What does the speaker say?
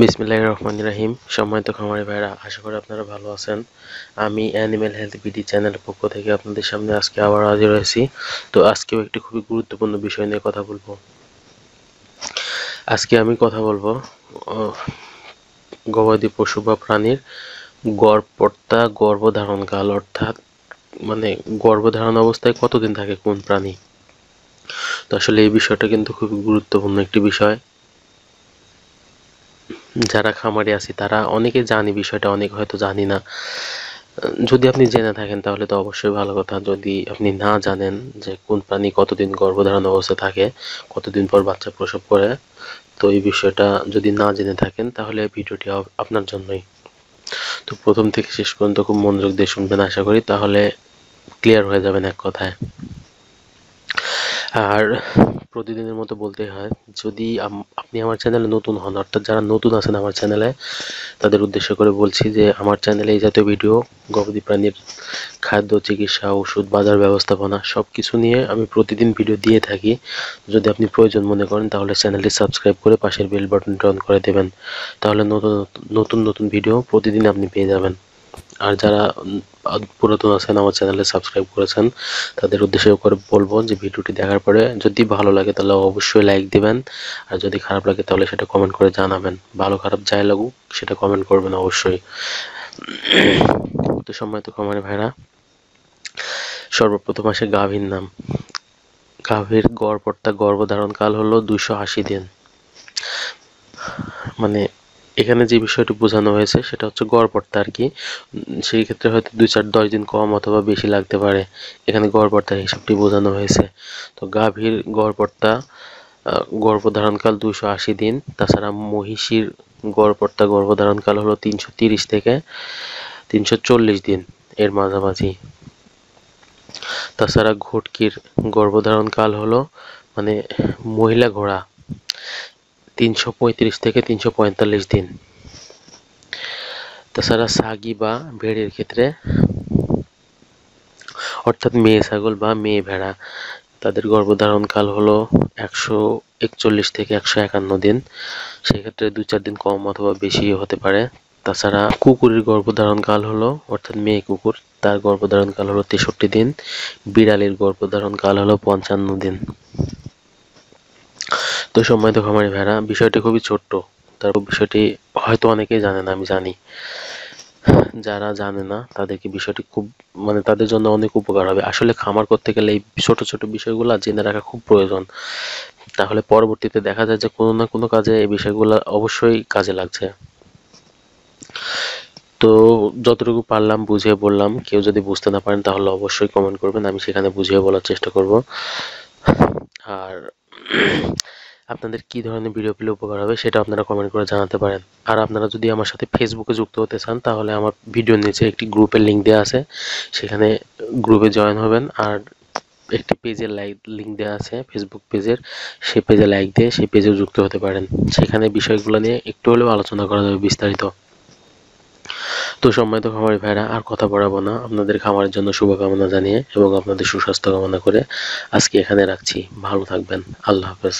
বিসমিল্লাহ রহমান রাহিম। সম্মানিত খামারি ভাইরা আশা করি আপনারা ভালো আছেন। আমি অ্যানিম্যাল হেলথ বিডি চ্যানেলের পক্ষ থেকে আপনাদের সামনে আজকে আবার হাজির হয়েছি। তো আজকেও একটি খুবই গুরুত্বপূর্ণ বিষয় নিয়ে কথা বলব। আজকে আমি কথা বলব গবাদি পশু বা প্রাণীর গর্ভপর্তা গর্ভধারণকাল, অর্থাৎ মানে গর্ভধারণ অবস্থায় কতদিন থাকে কোন প্রাণী? তো আসলে এই বিষয়টা কিন্তু খুবই গুরুত্বপূর্ণ একটি বিষয়। যারা খামারে আছি, তারা অনেকে জানি বিষয়টা, অনেক হয়তো জানি না। যদি আপনি জেনে থাকেন, তাহলে তো অবশ্যই ভালো কথা। যদি আপনি না জানেন যে কোন প্রাণী কতদিন গর্ভধারণ অবস্থায় থাকে, কতদিন পর বাচ্চা প্রসব করে, তো এই বিষয়টা যদি না জেনে থাকেন, তাহলে ভিডিওটি আপ- আপনার জন্যই। তো প্রথম থেকে শেষ পর্যন্ত খুব মনোযোগ দিয়ে শুনবেন, আশা করি। তাহলে ক্লিয়ার হয়ে যাবেন এক কথায়। আর প্রতিদিনের মতো বলতে হয়, যদি আপনি আমার চ্যানেলে নতুন হন, অর্থাৎ যারা নতুন আছেন আমার চ্যানেলে তাদের উদ্দেশ্য করে বলছি যে আমার চ্যানেলে এই জাতীয় ভিডিও গবাদি প্রাণীর খাদ্য, চিকিৎসা, ওষুধ, বাজার ব্যবস্থাপনা সব কিছু নিয়ে আমি প্রতিদিন ভিডিও দিয়ে থাকি। যদি আপনি প্রয়োজন মনে করেন, তাহলে চ্যানেলটি সাবস্ক্রাইব করে পাশের বেল বাটনটি অন করে দেবেন। তাহলে নতুন নতুন নতুন ভিডিও প্রতিদিন আপনি পেয়ে যাবেন। আর যারা পুরাতন আছেন, আমার চ্যানেলে সাবস্ক্রাইব করেছেন, তাদের উদ্দেশ্য করে বলব যে ভিডিওটি দেখার পরে যদি ভালো লাগে তাহলে অবশ্যই লাইক দিবেন, আর যদি খারাপ লাগে তাহলে সেটা কমেন্ট করে জানাবেন। ভালো খারাপ যাই লাগুক, সেটা কমেন্ট করবেন অবশ্যই। তো সম্মানিত কমানে ভাইরা, সর্বপ্রথম আসে গাভীর নাম। গাভীর গড়পড়তা গর্ভধারণ কাল হলো দুইশো আশি দিন। মানে এখানে যে বিষয়টি বোঝানো হয়েছে সেটা হচ্ছে গড়পড়তা আর কি। সেই ক্ষেত্রে হয়তো দুই চার দশ দিন কম অথবা বেশি লাগতে পারে। এখানে গড়পড়তার হিসাবটি বোঝানো হয়েছে। তো গাভীর গড়পড়তা গর্ভধারণকাল দুশো আশি দিন। তাছাড়া মহিষীর গড়পড়তা গর্ভধারণকাল হলো তিনশো তিরিশ থেকে তিনশো চল্লিশ দিন এর মাঝামাঝি। তাছাড়া ঘটকির গর্ভধারণকাল হলো মানে মহিলা ঘোড়া। তিনশো পঁয়ত্রিশ থেকে তিনশো পঁয়তাল্লিশ দিন। তাছাড়া সাগি বা ভেড়ের ক্ষেত্রে, অর্থাৎ মেয়ে ছাগল বা মেয়ে ভেড়া, তাদের গর্ভধারণকাল হলো একশো একচল্লিশ থেকে একশো একান্ন দিন। সেক্ষেত্রে দু চার দিন কম অথবা বেশি হতে পারে। তাছাড়া কুকুরের গর্ভধারণকাল হলো, অর্থাৎ মেয়ে কুকুর, তার গর্ভধারণকাল হলো তেষট্টি দিন। বিড়ালের গর্ভধারণকাল হলো পঞ্চান্ন দিন। তো সম্মানিত খামারি ভাইরা বিষয়টি খুবই ছোট্ট। তারপর বিষয়টি হয়তো অনেকেই জানে না, আমি জানি। যারা জানে না, তাদেরকে বিষয়টি খুব মানে তাদের জন্য অনেক উপকার হবে। আসলে খামার করতে গেলে এই ছোট ছোট বিষয়গুলো জেনে রাখা খুব প্রয়োজন। তাহলে পরবর্তীতে দেখা যায় যে কোনো না কোনো কাজে এই বিষয়গুলো অবশ্যই কাজে লাগছে। তো যতটুকু পারলাম, বুঝিয়ে বললাম। কেউ যদি বুঝতে না পারেন, তাহলে অবশ্যই কমেন্ট করবেন। আমি সেখানে বুঝিয়ে বলার চেষ্টা করব। আর আপনাদের কি ধরনের ভিডিও পেলে উপকার হবে সেটা আপনারা কমেন্ট করে জানাতে পারেন। আর আপনারা যদি আমার সাথে ফেসবুকে যুক্ত হতে চান, তাহলে আমার ভিডিওর নিচে একটি গ্রুপের লিঙ্ক দেওয়া আছে। সেখানে গ্রুপে জয়েন হবেন আর একটি পেজের লাইক লিঙ্ক দেওয়া আছে ফেসবুক পেজের সেই পেজে লাইক দিয়ে সেই পেজে যুক্ত হতে পারেন। সেখানে বিষয়গুলো নিয়ে একটু হলেও আলোচনা করা যাবে বিস্তারিত। তো সম্মানিত খামারি ভাইরা, আর কথা বাড়াবো না। আপনাদের খামারের জন্য শুভকামনা জানিয়ে এবং আপনাদের সুস্বাস্থ্য কামনা করে আজকে এখানে রাখছি। ভালো থাকবেন। আল্লাহ হাফেজ।